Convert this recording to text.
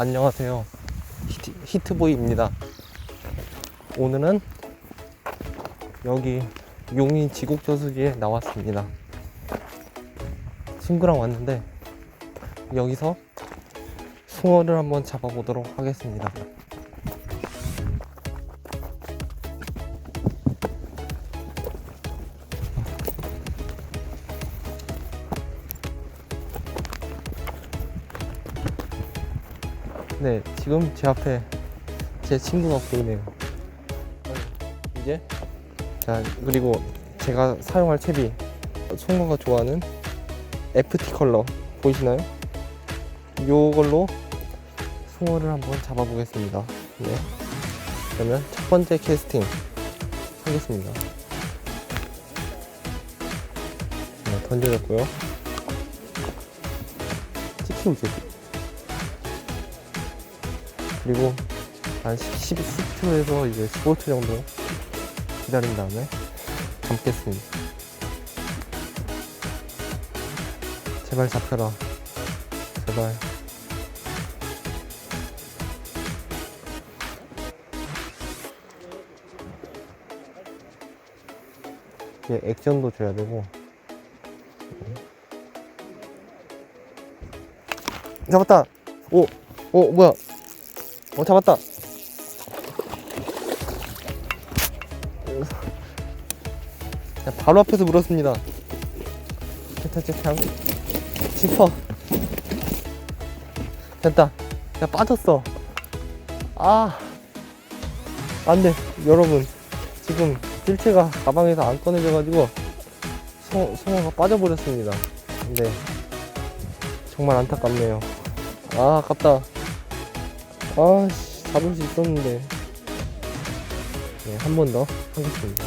안녕하세요. 히트, 히트 보이입니다. 오늘은 여기 용인 지곡저수지에 나왔습니다. 친구랑 왔는데 여기서 숭어를 한번 잡아보도록 하겠습니다. 네, 지금 제 앞에 제 친구가 보이네요. 이제 자 그리고 제가 사용할 탭이 송어가 좋아하는 FT 컬러 보이시나요? 요걸로 숭어를 한번 잡아보겠습니다. 네. 그러면 첫 번째 캐스팅 하겠습니다. 네, 던져졌고요. 찍히고 있어요. 그리고 한 10, 10초에서 이제 15초 정도 기다린 다음에 감겠습니다. 제발 잡혀라. 제발. 이제 액션도 줘야 되고. 잡았다! 오! 오, 뭐야? 어, 잡았다! 자, 바로 앞에서 물었습니다. 짱짱짱. 싶어. 됐다. 야, 빠졌어. 아. 안 돼. 여러분. 지금 실체가 가방에서 안 꺼내져가지고 송, 송어가 빠져버렸습니다. 근데 정말 안타깝네요. 아, 아깝다. 아씨, 잡을 수 있었는데. 네, 한 번 더 하겠습니다.